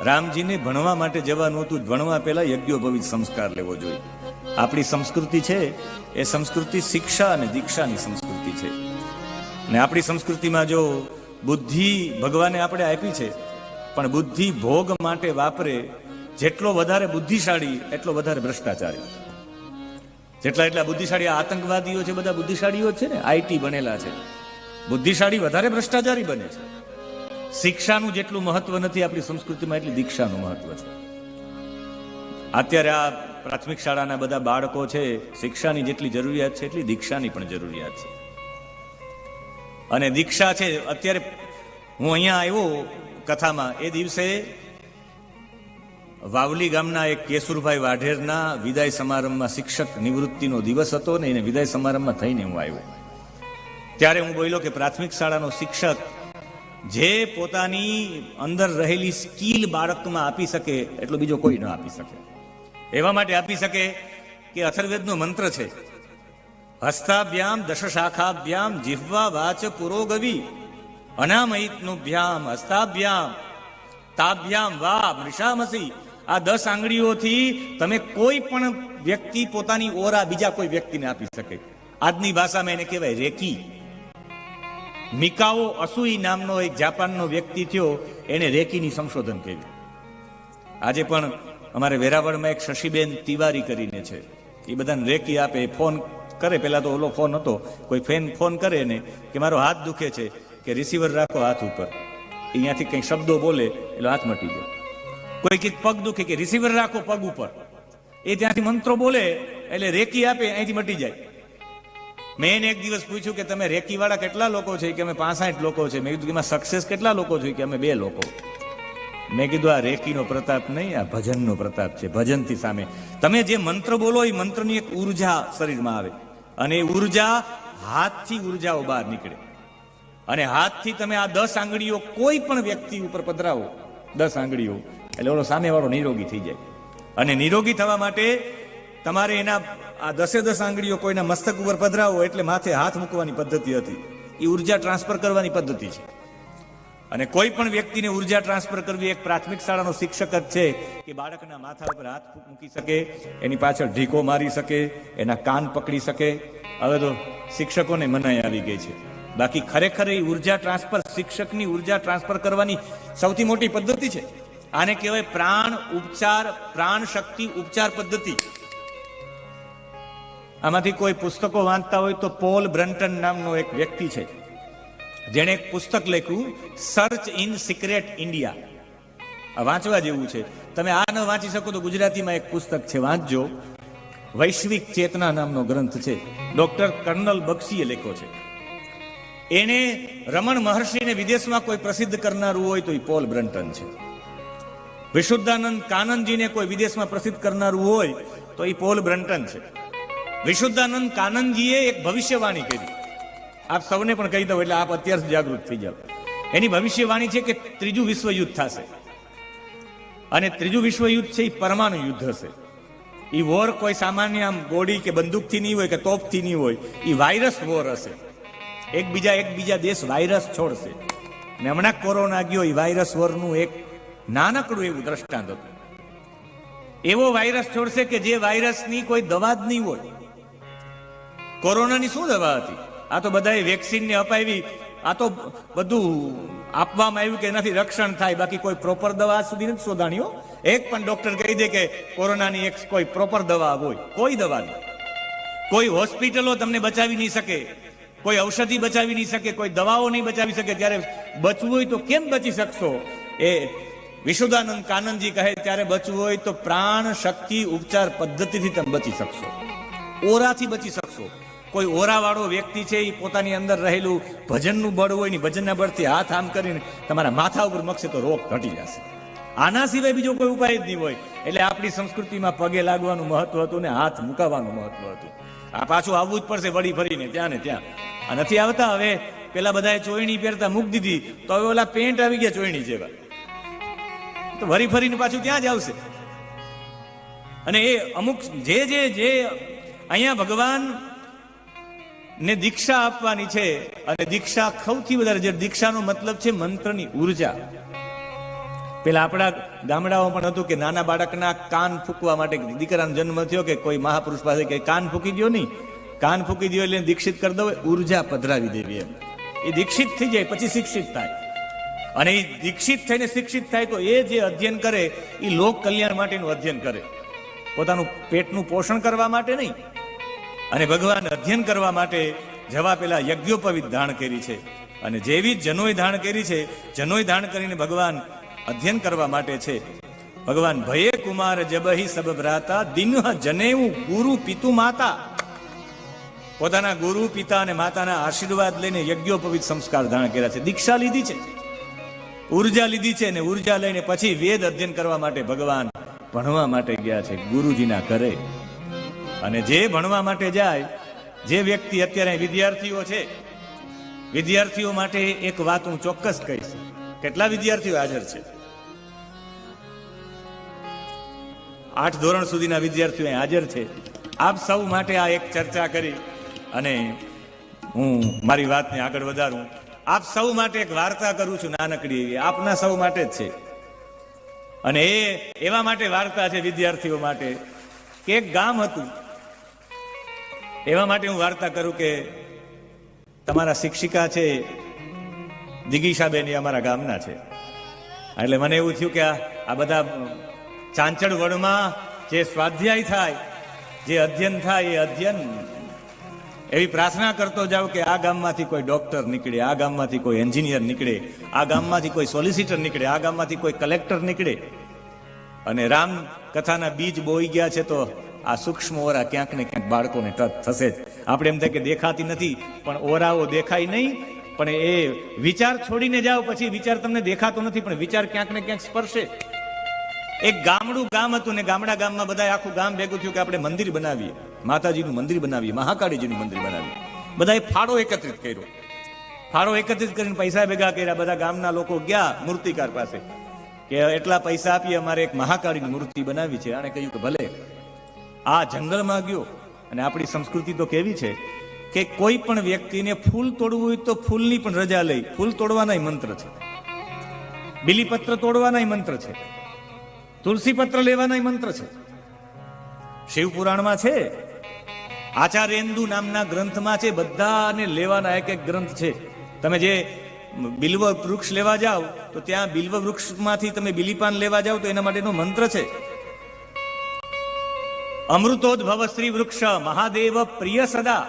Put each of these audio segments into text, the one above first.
રામજીને ભણવા માટે જવાનું હતું. ભણવા પહેલા યજ્ઞોપવિત સંસ્કાર લેવો જોઈએ. આપણી સંસ્કૃતિ છે, એ સંસ્કૃતિ શિક્ષા અને દીક્ષાની સંસ્કૃતિ છે. ને આપણી સંસ્કૃતિમાં જો બુદ્ધિ ભગવાને આપણે આપી છે, પણ બુદ્ધિ ભોગ માટે વાપરે જેટલો વધારે બુદ્ધિશાળી, એટલો વધારે ભ્રષ્ટાચારી. જેટલા એટલા બુદ્ધિશાળી આતંકવાદીઓ છે, બધા બુદ્ધિશાળીઓ છે ને? આઈટી બનેલા છે. બુદ્ધિશાળી વધારે ભ્રષ્ટાચારી બને છે. શિક્ષાનું જેટલું મહત્વ નથી, આપણી સંસ્કૃતિમાં એટલી દીક્ષાનું મહત્વ છે. અત્યારે આ પ્રાથમિક શાળાના બધા બાળકો છે, શિક્ષાની જેટલી જરૂરિયાત છે, એટલી દીક્ષાની પણ જરૂરિયાત છે. અને દીક્ષા છે, અત્યારે હું અહીંયા આવ્યો કથામાં, એ દિવસે વાવલી ગામના એક કેશુરભાઈ વાઢેરના વિદાય સમારંભમાં શિક્ષક નિવૃત્તિનો દિવસ હતો ને એને વિદાય સમારંભમાં થઈને હું આવ્યો. ત્યારે હું બોલ્યો કે પ્રાથમિક શાળાનો શિક્ષક જે પોતાની અંદર રહેલી સ્કિલ બાળકમાં આપી શકે, એટલો બીજો કોઈ ન આપી શકે. એવા માટે આપી શકે કે અથર્વેદનો મંત્ર છે, હસ્તાભ્યામ દશશાખાભ્યામ જીહ્વા વાચ પુરોગવી અનામયિતનુભ્યામ હસ્તાભ્યામ, તાભ્યામ વા મૃષામસી આ દસ આંગળીઓથી તમે કોઈ પણ વ્યક્તિ પોતાની ઓરા બીજા કોઈ વ્યક્તિને આપી શકે. આજની ભાષામાં એને કહેવાય રેકી. મિકાઓ અસુઈ નામનો એક જાપાનનો વ્યક્તિ થયો એને રેકીની સંશોધન કર્યું. આજે પણ અમારે વેરાવળમાં એક શશીબેન તિવારી કરીને છે. એ બધાને રેકી આપે, ફોન કરે. પહેલાં તો ઓલો ફોન હતો. કોઈ ફેન ફોન કરે ને કે મારો હાથ દુખે છે, કે રિસીવર રાખો હાથ ઉપર. અહીંયાથી કંઈ શબ્દો બોલે, એટલે હાથ મટી જાય કોઈ કંઈક પગ દુખે કે રિસીવર રાખો પગ ઉપર. એ ત્યાંથી મંત્રો બોલે, એટલે રેકી આપે, અહીંથી મટી જાય. મેં એને એક દિવસ પૂછ્યું કે તમે રેકી વાળા કેટલા લોકો છે? કે અમે પાસઠ લોકો છે. મેં કીધું કે એમાં સક્સેસ કેટલા લોકો છે? કે અમે બે લોકો. મેં કીધું, આ રેકીનો પ્રતાપ નહીં, આ ભજનનો પ્રતાપ છે. ભજનથી સામે. તમે જે મંત્ર બોલો, એ મંત્રની એક ઊર્જા શરીરમાં આવે. અને એ ઊર્જા હાથથી ઉર્જાઓ બહાર નીકળે. અને હાથથી તમે આ દસ આંગળીઓ કોઈ પણ વ્યક્તિ ઉપર પધરાવો, દસ આંગળીઓ, એટલે ઓલો સામેવાળો નિરોગી થઈ જાય. અને નિરોગી થવા માટે તમારે એના આ દસે દસ આંગળીઓ કોઈના મસ્તક ઉપર પધરાવો એટલે માથે હાથ મૂકવાની પદ્ધતિ હતી. એ ઊર્જા ટ્રાન્સફર કરવાની પદ્ધતિ છે. અને કોઈ પણ વ્યક્તિને ઊર્જા ટ્રાન્સફર કરવી એક પ્રાથમિક શાળાનો શિક્ષક જ છે કે બાળકના માથા ઉપર હાથ મૂકી શકે, એની પાછળ ઢીકો મારી શકે, એના કાન પકડી શકે. હવે તો શિક્ષકોને મનાઈ આવી ગઈ છે. બાકી ખરેખર એ ઊર્જા ટ્રાન્સફર, શિક્ષકની ઊર્જા ટ્રાન્સફર કરવાની સૌથી મોટી પદ્ધતિ છે. આને કહેવાય પ્રાણ ઉપચાર, પ્રાણ શક્તિ ઉપચાર પદ્ધતિ. આમાંથી કોઈ પુસ્તકો વાંચતા હોય તો પોલ બ્રન્ટન નામનો એક વ્યક્તિ છે, જેણે એક પુસ્તક લખ્યું સર્ચ ઇન સિક્રેટ ઇન્ડિયા વાંચવા જેવું છે. તમે આ ન વાંચી શકો તો ગુજરાતીમાં એક પુસ્તક છે, વાંચજો. વૈશ્વિક ચેતના નામનો ગ્રંથ છે. ડોક્ટર કર્નલ બક્ષીએ લખ્યો છે. એને રમણ મહર્ષિને વિદેશમાં કોઈ પ્રસિદ્ધ કરનારું હોય તો એ પોલ બ્રન્ટન છે. વિશુદ્ધાનંદ કાનંદજીને કોઈ વિદેશમાં પ્રસિદ્ધ કરનારું હોય તો એ પોલ બ્રન્ટન છે. વિશુદ્ધાનંદ કાનંદજીએ એક ભવિષ્યવાણી કરી. આપ સૌને પણ કહી દઉં એટલે આપ અત્યારથી જાગૃત થઈ જાઓ. એની ભવિષ્યવાણી છે કે ત્રીજું વિશ્વયુદ્ધ થશે. અને ત્રીજું વિશ્વયુદ્ધ છે એ પરમાણુ યુદ્ધ હશે. એ વોર કોઈ સામાન્ય આમ ગોળી કે બંદૂકથી નહીં હોય કે તોપથી નહીં હોય એ વાયરસ વોર હશે. એકબીજા એકબીજા દેશ વાયરસ છોડશે. ને હમણાં કોરોના ગયો એ વાયરસ વોરનું એક નાનકડું એવું દ્રષ્ટાંત હતું. એવો વાયરસ છોડશે કે જે વાયરસની કોઈ દવા જ નહીં હોય. કોરોનાની શું દવા હતી? આ તો બધાએ વેક્સિનને અપાવી, આ તો બધું આપવામાં આવ્યું કે એનાથી રક્ષણ થાય, બાકી કોઈ પ્રોપર દવા સુધી નથી શોધાણીઓ એક પણ ડોક્ટર કહી દે કે કોરોનાની એક કોઈ પ્રોપર દવા હોય, કોઈ દવા નહીં. કોઈ હોસ્પિટલો તમને બચાવી નહીં શકે, કોઈ ઔષધિ બચાવી નહીં શકે, કોઈ દવાઓ નહીં બચાવી શકે. ત્યારે બચવું હોય તો કેમ બચી શકશો? એ વિશુદાનંદ કાનંદજી કહે, ત્યારે બચવું હોય તો પ્રાણ શક્તિ ઉપચાર પદ્ધતિથી તમે બચી શકશો. ઓરાથી બચી શકશો. કોઈ ઓરાવાળો વ્યક્તિ છે એ પોતાની અંદર રહેલું ભજનનું બળ હોય ને ભજનના બળથી હાથ આમ કરીને તમારા માથા ઉપર મકશે તો રોગ ઘટી જશે. આના સિવાય બીજો કોઈ ઉપાય જ નહીં હોય. એટલે આપણી સંસ્કૃતિમાં પગે લાગવાનું મહત્વ હતું ને હાથ મુકાવવાનું મહત્વ હતું. આ પાછું આવવું જ પડશે વળી ફરીને, ત્યાં ને ત્યાં. આ નથી આવતા હવે. પેલા બધાએ ચોયણી પહેરતા મૂક દીધી. તો હવે ઓલા પેન્ટ આવી ગયા ચોયણી જેવા. તો વરી ફરીને પાછું ત્યાં જ આવશે. અને એ અમુક જે જે જે અહીંયા ભગવાન ને દીક્ષા આપવાની છે અને દીક્ષા સૌથી વધારે જે દીક્ષાનો મતલબ છે મંત્રની ઊર્જા. પેલા આપણા ગામડાઓ પણ હતું કે નાના બાળકના કાન ફૂંકવા માટે દીકરાનો જન્મ થયો કે કોઈ મહાપુરુષ પાસે કે કાન ફૂંકી દો નહીં. કાન ફૂંકી દો એટલે દીક્ષિત કરી દો ઊર્જા પધરાવી દેવી એમ. એ દીક્ષિત થઈ જાય, પછી શિક્ષિત થાય. અને એ દીક્ષિત થઈને શિક્ષિત થાય તો એ જે અધ્યયન કરે, એ લોક કલ્યાણ માટેનું અધ્યયન કરે. પોતાનું પેટનું પોષણ કરવા માટે નહીં. અને ભગવાન અધ્યયન કરવા માટે જવા પેલા યજ્ઞોપવિત ધાણ કરી છે. અને જેવી જનોય ધાણ કરી છે જનોય ધાણ કરીને ભગવાન અધ્યયન કરવા માટે છે. ભગવાન ભયે કુમાર જબહી સબ ભ્રાતા, દિન્હ જનેવું ગુરુ પિતુ માતા. પોતાના ગુરુ, પિતા અને માતાના આશીર્વાદ લઈને યજ્ઞોપવિત સંસ્કાર ધારણ કર્યા છે. દીક્ષા લીધી છે. ઊર્જા લીધી છે અને ઊર્જા લઈને પછી વેદ અધ્યયન કરવા માટે ભગવાન ભણવા માટે ગયા છે. ગુરુજીના ઘરે અને જે ભણવા માટે જાય, જે વ્યક્તિ અત્યારે વિદ્યાર્થીઓ છે, વિદ્યાર્થીઓ માટે એક વાત હું ચોક્કસ કહીશ. કેટલા વિદ્યાર્થીઓ હાજર છે? આઠ ધોરણ સુધીના વિદ્યાર્થીઓ હાજર છે. આપ સૌ માટે આ એક ચર્ચા કરી અને હું મારી વાતને આગળ વધારું. આપ સૌ માટે એક વાર્તા કરું છું નાનકડી એવી. આપના સૌ માટે જ છે. અને એ એવા માટે વાર્તા છે વિદ્યાર્થીઓ માટે કે એક ગામ હતું. એવા માટે હું વાર્તા કરું કે તમારા શિક્ષિકા છે દિગીશાબેન એ અમારા ગામના છે. એટલે મને એવું થયું કે આ બધા ચાંચડ વડમાં જે સ્વાધ્યાય થાય, જે અધ્યયન થાય એ અધ્યયન. એવી પ્રાર્થના કરતો જાઉં કે આ ગામમાંથી કોઈ ડોક્ટર નીકળે, આ ગામમાંથી કોઈ એન્જિનિયર નીકળે, આ ગામમાંથી કોઈ સોલિસિટર નીકળે, આ ગામમાંથી કોઈ કલેક્ટર નીકળે. અને રામ કથાના બીજ બોઈ ગયા છે તો આ સૂક્ષ્મ ઓરા ક્યાંક ને ક્યાંક બાળકોને ટચ થશે જ. આપણે એમ થાય કે દેખાતી નથી, પણ ઓરાઓ દેખાય નહીં, પણ એ વિચાર છોડીને જાઓ, પછી વિચાર તમને દેખાતો નથી, પણ વિચાર ક્યાંક ને ક્યાંક સ્પર્શે. એક ગામડું ગામ હતું ને ગામડા ગામમાં બધા આખું ગામ ભેગું થયું કે આપણે મંદિર બનાવીએ. માતાજીનું મંદિર બનાવીએ, મહાકાળીજીનું મંદિર બનાવીએ. બધાએ ફાળો એકત્રિત કર્યો. ફાળો એકત્રિત કરીને પૈસા ભેગા કર્યા. બધા ગામના લોકો ગયા મૂર્તિકાર પાસે કે એટલા પૈસા આપીએ, અમારે એક મહાકાળીની મૂર્તિ બનાવી છે. આણે કહ્યું કે ભલે આ જંગલમાં ગયો. અને આપણી સંસ્કૃતિ તો કેવી છે કે કોઈ પણ વ્યક્તિને ફૂલ તોડવું હોય તો ફૂલની પણ રજા લઈ. ફૂલ તોડવાના મંત્ર છે. બિલીપત્ર તોડવાના મંત્ર છે. તુલસી પત્ર લેવાના મંત્ર છે. શિવપુરાણમાં છે. આચાર્યેન્દુ નામના ગ્રંથમાં છે. બધાને લેવાના એક એક ગ્રંથ છે. તમે જે બિલ્વ વૃક્ષ લેવા જાઓ, તો ત્યાં બિલ્વ વૃક્ષમાંથી તમે બિલીપાન લેવા જાઓ, તો એના માટેનો મંત્ર છે. અમૃતોદ્ભવ શ્રી વૃક્ષ મહાદેવ પ્રિય સદા.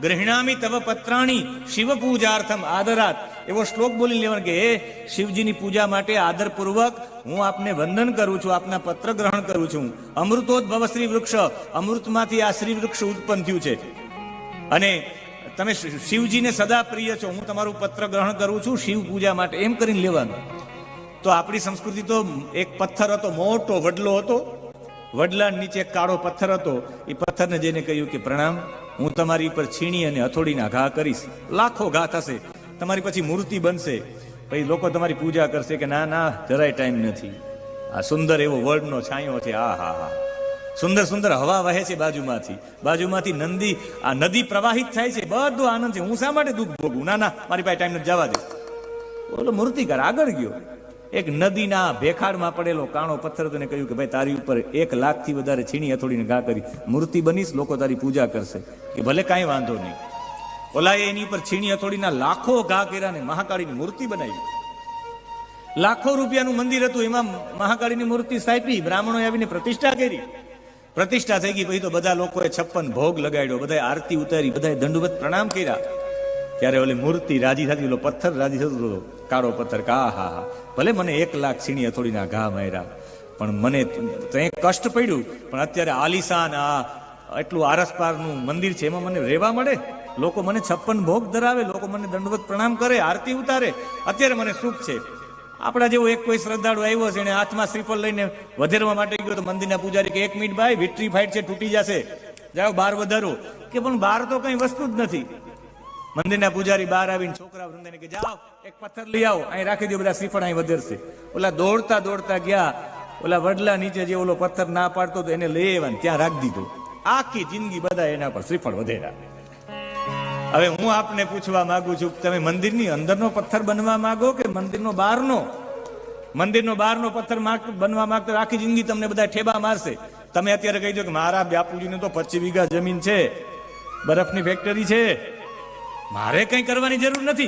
ગ્રહિણામી તવ પત્રાણી શિવ પૂજાર્થમ આદરાત. એવો શ્લોક બોલી લેવાનો કે શિવજીની પૂજા માટે આદરપૂર્વક હું આપને વંદન કરું છું, આપના પત્ર ગ્રહણ કરું છું. અમૃતોદ્ભવ શ્રી વૃક્ષ અમૃતમાંથી આ શ્રી વૃક્ષ ઉત્પન્ન થયું છે. અને તમે શિવજીને સદા પ્રિય છો, હું તમારું પત્ર ગ્રહણ કરું છું, શિવ પૂજા માટે. એમ કરીને લેવાનું. તો આપણી સંસ્કૃતિ તો એક પથ્થર હતો, મોટો વડલો હતો. વડલા નીચે કાળો પથ્થર હતો. એ પથ્થરને જઈને કહ્યું કે, પ્રણામ, હું તમારી ઉપર છીણી અને હથોડીના ઘા કરીશ. લાખો ઘા થશે. તમારી પછી મૂર્તિ બનશે. પછી લોકો તમારી પૂજા કરશે કે, ના ના, જરાય ટાઈમ નથી. આ સુંદર એવો વર્ડનો છાંયો છે. આ, હા હા. સુંદર સુંદર હવા વહે છે બાજુમાંથી. બાજુમાંથી નંદી, આ નદી પ્રવાહિત થાય છે. બધો આનંદ છે. હું શા માટે દુઃખ ભોગવું? ના ના, મારી પાસે ટાઈમ નથી. જવા દે. બોલો મૂર્તિકાર આગળ ગયો. એક નદીના ભેખાડમાં પડેલો કાણો પથ્થર તેને કહ્યું કે ભાઈ, તારી ઉપર એક લાખથી વધારે છીણી હથોડીને ઘા કરી. મૂર્તિ બનીશ, લોકો તારી પૂજા કરશે. કે ભલે કાંઈ વાંધો નહીં. ઓલા એની ઉપર છીણી હથોડીના લાખો ઘા કર્યા ને મહાકાળીની મૂર્તિ બનાવી. લાખો રૂપિયાનું મંદિર હતું, એમાં મહાકાળીની મૂર્તિ સ્થાપી બ્રાહ્મણોએ આવીને પ્રતિષ્ઠા કરી. પ્રતિષ્ઠા થઈ ગઈ, પછી તો બધા લોકોએ છપ્પન ભોગ લગાડ્યો બધા આરતી ઉતારી, બધાએ દંડવત પ્રણામ કર્યા. ત્યારે ઓલી મૂર્તિ રાજી થતી, ઓલો પથ્થર રાજી થતો કાળો પથ્થર કા હા હા ભલે મને એક લાખ ક્ષીણીએ થોડી ના ઘા માર્યા, પણ મને ત્યાં કષ્ટ પડ્યું. પણ અત્યારે આલિશાન, આ એટલું આરસપારનું મંદિર છે, એમાં મને રહેવા મળે? લોકો મને છપ્પન ભોગ ધરાવે, લોકો મને દંડવત પ્રણામ કરે, આરતી ઉતારે. અત્યારે મને સુખ છે. આપણા જેવો એક કોઈ શ્રદ્ધાળુ આવ્યો છે, એને હાથમાં શ્રીફળ લઈને વધેરવા માટે ગયો, તો મંદિરના પૂજારી કે, એક મિનિટ ભાઈ, વિટ્રી ફાઇટ છે, તૂટી જશે. જાઓ, બાર વધારો. કે પણ બાર તો કઈ વસ્તુ જ નથી. મંદિરના પૂજારી બહાર આવીને છોકરા વૃંદાને કે જાઓ, એક પથ્થર લઈ આવો. અહીં રાખી દો બધા શ્રીફળ અહીં વધેરશે. ઓલા દોડતા દોડતા ગયા. ઓલા વડલા નીચે જે ઓલો પથ્થર ના પાડતો તો એને લઈ આવ્યા ત્યાં રાખી દીધો. આખી જિંદગી બધા એના પર શ્રીફળ વધેરા હવે હું આપને પૂછવા માંગુ છું, તમે મંદિરની અંદરનો પથ્થર બનવા માંગો કે મંદિરનો બહારનો? મંદિરનો બહારનો પથ્થર બનવા માંગતો આખી જિંદગી તમને બધા ઠેબા મારશે. તમે અત્યારે કહી દો કે મારા બાપુજીને તો પચીસ વીઘા જમીન છે, બરફની ફેક્ટરી છે. મારે કંઈ કરવાની જરૂર નથી.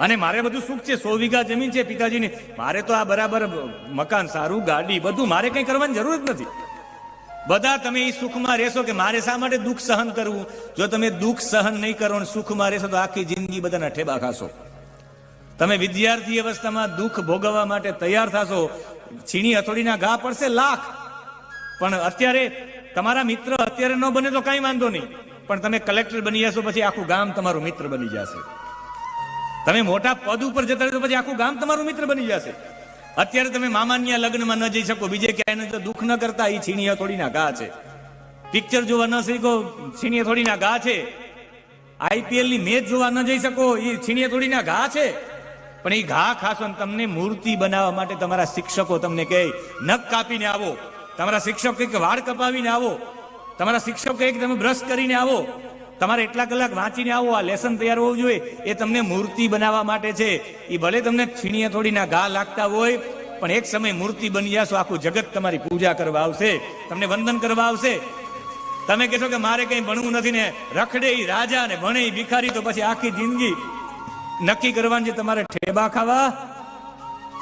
અને મારે બધું સુખ છે, સો વીઘા જમીન છે પિતાજીની. મારે તો આ બરાબર મકાન, સારું, ગાડી, બધું મારે કંઈ કરવાની જરૂર જ નથી. બધા તમે એ સુખમાં રહેશો કે મારે શા માટે દુઃખ સહન કરવું? જો તમે દુઃખ સહન નહીં કરો અને સુખમાં રહેશો તો આખી જિંદગી બધાના ઠેબા ખાશો. તમે વિદ્યાર્થી અવસ્થામાં દુઃખ ભોગવવા માટે તૈયાર થશો. છીણી હથોડીના ઘા પડશે લાખ. પણ અત્યારે તમારા મિત્ર અત્યારે ન બને તો કાંઈ વાંધો નહીં. પણ તમે કલેક્ટર બની જશો પછી આખું ગામ તમારું મિત્ર બની જશે. તમે મોટા પદ ઉપર જતા રહેશો પછી આખું ગામ તમારું મિત્ર બની જશે. અત્યારે તમે મામાન્યા લગ્નમાં ન જઈ શકો, બીજે ક્યાંય તો દુઃખ ન કરતા એ છીણી હથોડીના ગા છે. પિક્ચર જોવા ન શીખો છીણી થોડીના ઘા છે. આઈપીએલની મેચ જોવા ન જઈ શકો એ છીણી હથોડીના ઘા છે. પણ એ ઘા ખાસો તમને મૂર્તિ બનાવવા માટે તમારા શિક્ષકો તમને કહે, નખ કાપીને આવો. તમારા શિક્ષક કે વાળ કપાવીને આવો. તમારા શિક્ષકો કહે કે તમે બ્રશ કરીને આવો. તમારે એટલા કલાક વાંચીને આવો, આ લેસન તૈયાર હોવું જોઈએ. એ તમને મૂર્તિ બનાવવા માટે છે. એ ભલે તમને છીણીએ થોડીના ઘા લાગતા હોય, પણ એક સમય મૂર્તિ બની જશો, આખું જગત તમારી પૂજા કરવા આવશે. તમને વંદન કરવા આવશે. તમે કહેશો કે મારે કંઈ ભણવું નથી ને, રખડે એ રાજા ને ભણે ભિખારી, તો પછી આખી જિંદગી નક્કી કરવાની છે તમારે ઠેબા ખાવા,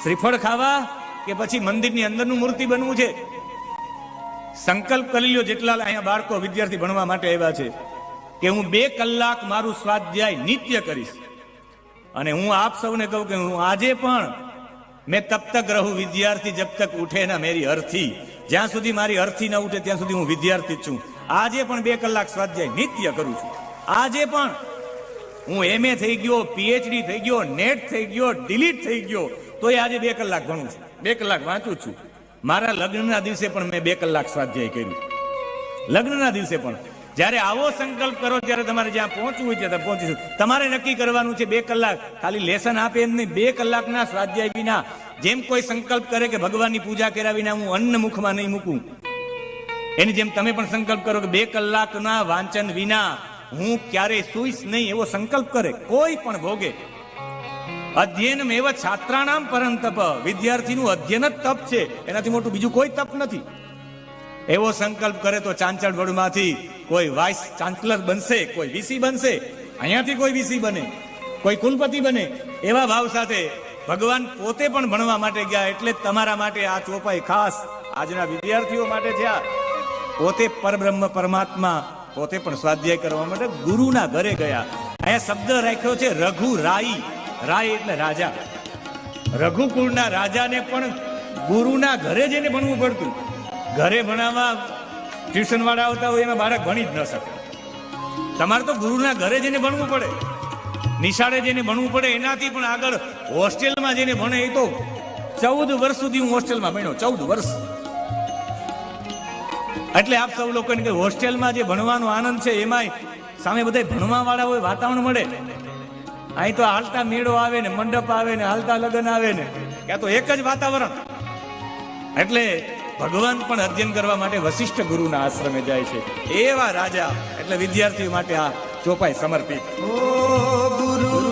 શ્રીફળ ખાવા, કે પછી મંદિરની અંદરનું મૂર્તિ બનવું છે? સંકલ્પ કરી લ્યો જેટલા અહીંયા બાળકો વિદ્યાર્થી ભણવા માટે આવ્યા છે કે હું બે કલાક મારું સ્વાધ્યાય નિત્ય કરીશ. અને હું આપ સૌને કહું કે હું આજે પણ મેં તબ તક રહું વિદ્યાર્થી જબ તક ઉઠે ના મેરી અર્થી. જ્યાં સુધી મારી અર્થી ન ઉઠે ત્યાં સુધી હું વિદ્યાર્થી છું. આજે પણ બે કલાક સ્વાધ્યાય નિત્ય કરું છું. આજે પણ હું એમએ થઈ ગયો પીએચડી થઈ ગયો નેટ થઈ ગયો ડિલીટ થઈ ગયો તો એ આજે બે કલાક ભણું છું. બે કલાક વાંચું છું. મારા લગ્નના દિવસે પણ મેં બે કલાક સ્વાધ્યાય કર્યું. લગ્નના દિવસે પણ. જ્યારે આવો સંકલ્પ કરો ત્યારે તમારે જ્યાં પહોંચવું હોય ત્યાં પહોંચીશું. તમારે નક્કી કરવાનું છે બે કલાક. ખાલી લેસન આપે એમ નહીં, બે કલાકના સ્વાધ્યાય વિના જેમ કોઈ સંકલ્પ કરે કે ભગવાનની પૂજા કર્યા વિના હું અન્ન મુખમાં નહીં મૂકું. એની જેમ તમે પણ સંકલ્પ કરો કે બે કલાકના વાંચન વિના હું ક્યારેય સુઈશ નહીં એવો સંકલ્પ કરે. કોઈ પણ ભોગે. અધ્યયન એવ છાત્રાણામ પરમ તપ વિદ્યાર્થીનું અધ્યયન જ તપ છે. એનાથી મોટું બીજું કોઈ તપ નથી. એવો સંકલ્પ કરે તો ચાંચળ વડમાંથી કોઈ વાઇસ ચાન્સલર બનશે, કોઈ વીસી બનશે. અહીંયાથી કોઈ વીસી બને, કોઈ કુલપતિ બને. એવા ભાવ સાથે ભગવાન પોતે પણ ભણવા માટે ગયા એટલે તમારા માટે આ ચોપાઈ ખાસ આજના વિદ્યાર્થીઓ માટે છે પોતે પરબ્રહ્મ પરમાત્મા, પોતે પણ સ્વાધ્યાય કરવા માટે ગુરુના ઘરે ગયા. અહીંયા શબ્દ રાખ્યો છે, રઘુ રાઈ. રાય એટલે રાજા. રઘુકુળના રાજાને પણ ગુરુના ઘરે જઈને ભણવું પડતું. ઘરે ભણાવવા ટ્યુશન વાળા આવતા હોય એમાં બાળક ભણી જ ન શકે. તમારે તો ગુરુના ઘરે જઈને ભણવું પડે. નિશાળે જઈને ભણવું પડે, એનાથી પણ આગળ હોસ્ટેલમાં જઈને ભણે એ તો ચૌદ વર્ષ સુધી હું હોસ્ટેલમાં ભણ્યો, ચૌદ વર્ષ. એટલે આપ સૌ લોકોને કે હોસ્ટેલમાં જે ભણવાનો આનંદ છે, એમાંય સામે બધા ભણવા વાળા હોય, વાતાવરણ મળે. અહીં તો હાલતા મેળો આવે ને, મંડપ આવે ને, હાલતા લગ્ન આવે ને કે તો એક જ વાતાવરણ. એટલે ભગવાન પણ અધ્યયન કરવા માટે વશિષ્ઠ ગુરુના આશ્રમે જાય છે. એવા રાજા એટલે વિદ્યાર્થીઓ માટે આ ચોપાઈ સમર્પિત. ગુરુ.